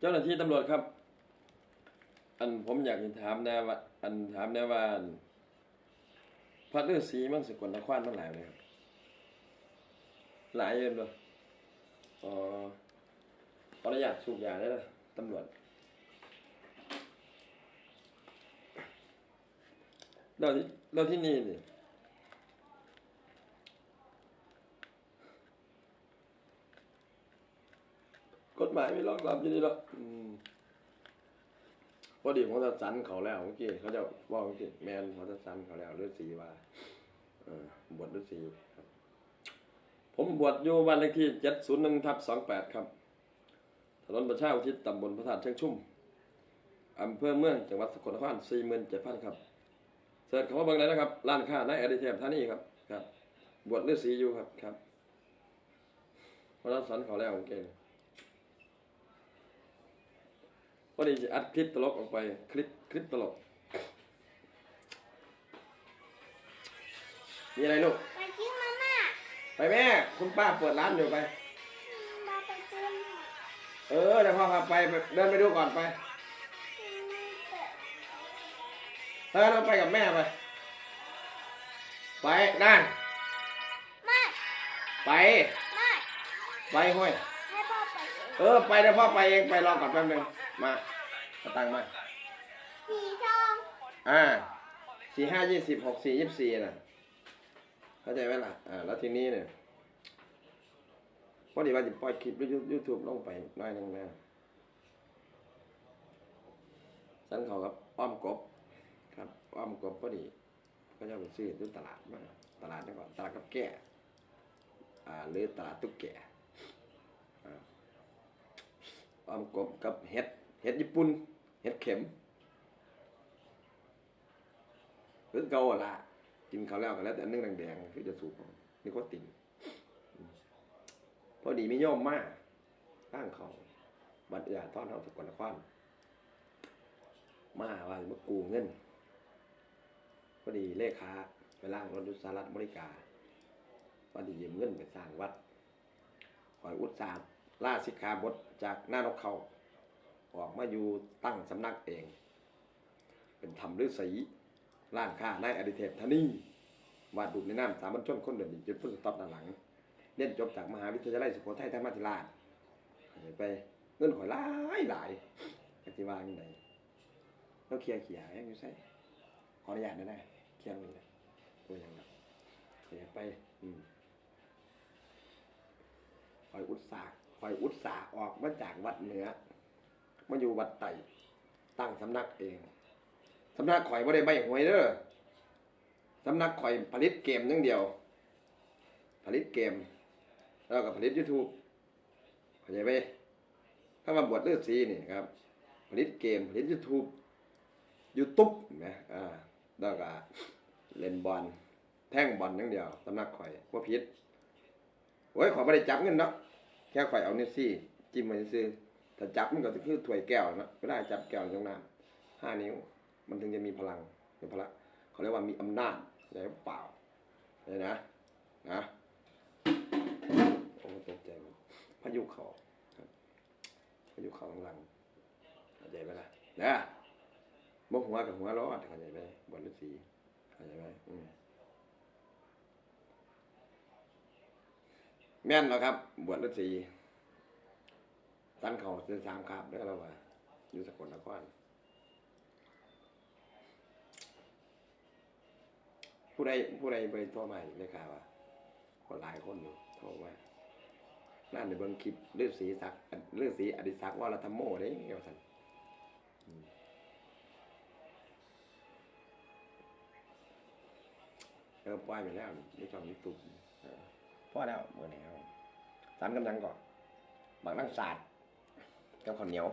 เจ้าหน้าที่ตำรวจครับ อันผมอยากถามนะว่าอันถามนะว่าอันพระฤาษีมั่งสกลนครมันหลายเลยครับ หลายเยินบ่อ๋อขออนุญาตสูบยาได้เลยตำรวจ เราที่เราที่นี่นี่ กฎหมายไม่รองรับอยู่นี่หรอกอืมพอดีของจะสันเขาแล้วเมื่อกี้เขาจะว่าเมื่อกี้แมนของจะสันเขาแล้วฤาษีว่าเออบวชฤาษีครับ ผมบวชอยู่วันเลขที่เจ็ดศูนย์หนึ่งทับสองแปดครับถนนประชาอุทิศตำบลพระธาตุเชียงชุ่มอำเภอเมืองจังหวัดสกลนครสี่หมื่นเจ็ดพันครับเสิร์ชคำว่าเบางเลยนะครับร้านค้าในอดีเทพท่านี่ครับครับ บวชฤาษีอยู่ครับครับพระสันเขาแล้วโอเค พอดีจะอัดคลิปตลกออกไปคลิปคลิปตลก มีอะไรลูก ไปกินมาม่าไปแม่ คุณป้าเปิดร้านอยู่ไปมาไปกินเออเดี๋ยวพ่อพาไปไปเดินไปดูก่อนไปไม่เปิดเออเราไปกับแม่ไป ไปนั่นไม่ไป ไม่ไปห้วยให้พ่อไป เองเออไปเดี๋ยวพ่อไปเองไปรอก่อนแป๊บนึงมาเอาตังค์มาสีทองอ่าสี่ห้ายี่สิบหกสี่ยี่สิบสี่น่ะเข้าใจไหมล่ะอ่าแล้วทีนี้เนี่ยพอดีว่าจะปล่อยคลิปยูทูบลงไปหน้อยหนึงนะฉันเขากับอ้อมกบครับอ้อมกบพอดี ก็จะไปซื้อที่ตลาดมาตลาดนี่ก่อนตลาดกับแก่อ่าหรือตลาดตุ๊กแก่ อ่าอ้อมกบกับเห็ดเห็ดญี่ปุ่นเห็ดเข็มหรือเกาละกินเขาวแล้วก็แล้วแต่อันนึงแดงๆคือจะสูบนี่ก็ติ่งพอดีไม่ย่อมมากตั้งเขาบัตรเอือทอนเขาสกลนครมาว่ามากูเงินพอดีเลขาไปล่างรถดุสารัฐบริการว่าจะยืมเงินไปสร้างวัดคอยอุตสาห์ ล่าสิกขาบทจากหน้านกเขาออกมาอยู่ตั้งสำนักเอง เป็นธรรมฤาษีร้านค้าในอดิเทพธนีวาดรูปในน้ำสามัญชนคนเดินจุดพึ่งตอบด้านหลังเรียนจบจากมหาวิทยาลัยสุโขทัยธรรมาธิราชไปเงินข่อยหลายหลายปฏิวาอย่างไรแล้วเคลียร์เขียยังอยู่ใส่ขออนุญาตได้ไหมเคลียร์นี่นะตัวอย่างนั้นเคลียร์ไปอืมคอยอุตสาห์ คอยอุตสาห์ออกมาจากวัดเหนือมาอยู่วัดไต่ตั้งสำนักเอง สำนักข่อยบ่ได้ใบหวยเด้อสำนักข่อยผลิตเกมอย่งเดียว ผลิตเกม แล้วก็ผลิต YouTube เข้าใจไหมถ้ามาบวชฤาษีนี่ครับ ผลิตเกมผลิต YouTube YouTube นะอ่าแล้วก็เล่นบอลแท่งบอลอย่งเดียวสำนักข่อยว่าผิดโอ้ยขอยบ่ได้จับเงินเนาะ แค่ข่อยเอานิ้วซี่ จิ้มไว้ซื่อถ้าจับมันก็คือถ้วยแก้วนาะเวลาจับแก้วตรงน้ำห้านิ้ว มันถึงจะมีพลังมีพลังเขาเรียกว่ามีอำนาจอะไรเปล่าเลยนะนะโอ้ตกใจพายุเขาพายุเขาข้างหลังเข้าใจไหมล่ะนะบ่หัวกับหัวรอดเข้าใจไหมบนฤาษีเข้าใจไหมอืม แม่นแล้วครับ บวชฤาษีตั้นเขาเส้นสามคาบแล้วเราว่าอยู่สกลนครผู้ใดผู้ใดไปโทรมาได้ข่าวว่าคนหลายคนอยู่โทรมานั่นในเบิ่งคลิปเลือดสีสักฤตสีอดิศักดิ์ว่าเราทำโม่ได้เกี่ยวสันเออปล่อยไปแล้วนี่ชองยูทูบ พ่อแล้วเมื่อไหร่ครับสารกำลังก่อนบางนั่งศาสตร์กับข้าวเหนียว